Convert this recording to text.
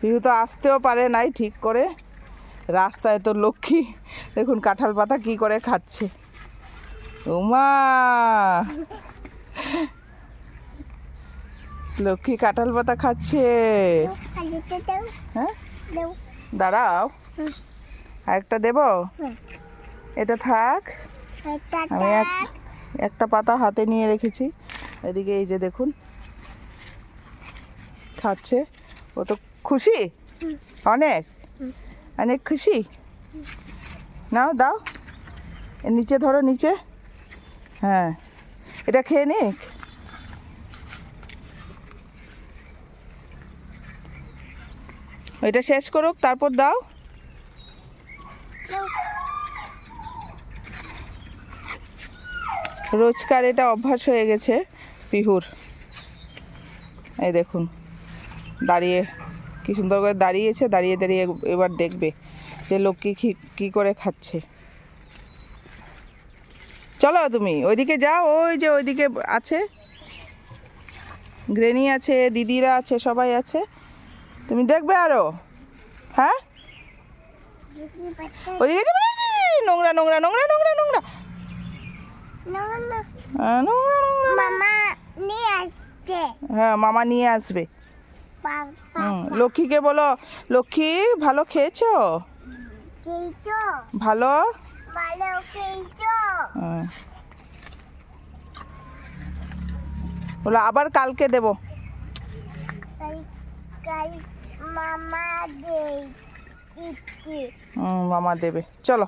পিহু তো আসতেও পারে নাই ঠিক করে। রাস্তায় তো লক্ষ্মী। দেখুন কাঁঠাল পাতা কি করে খাচ্ছে। উমা! লক্ষ্মী কাঁঠাল পাতা খাচ্ছে। হ্যাঁ? দাঁড়াও। আরেকটা দেবো? এটা থাক। আমি এক, একটা পাতা হাতে নিয়ে রেখেছি। এদিকে এই যে দেখুন। খাচ্ছে। ও তো খুশি? অনেক? অনেক খুশি? নাও, দাও। নিচে ধরো, নিচে। হ্যাঁ। এটা খেয়ে নিক? এটা শেষ করুক, তারপর দাও। রোজকার এটা অভ্যাস হয়ে গেছে, পিহুর। এই দেখুন, দাঁড়িয়ে কি সুন্দর করে দাঁড়িয়েছে দাঁড়িয়ে দাঁড়িয়ে এবার দেখবে যে লক্ষ্মী কি কী করে খাচ্ছে। চলো তুমি ওইদিকে যাও ওই যে ওইদিকে আছে। গ্রেনি আছে দিদিরা আছে সবাই আছে। তুমি দেখবে আরও হ্যাঁ? ওইদিকে যাবে? নোংরা নোংরা নোংরা নোংরা নোংরা। আহ, নোংরা নোংরা। মামা নিয়ে আসছে। হ্যাঁ মামা নিয়ে আসবে। হুম লক্ষ্মীকে বলো লক্ষ্মী ভালো খেয়েছো? ভালো? ভালো খেয়েছো। বলো আবার কালকে দেব। মামা দেবে। চলো।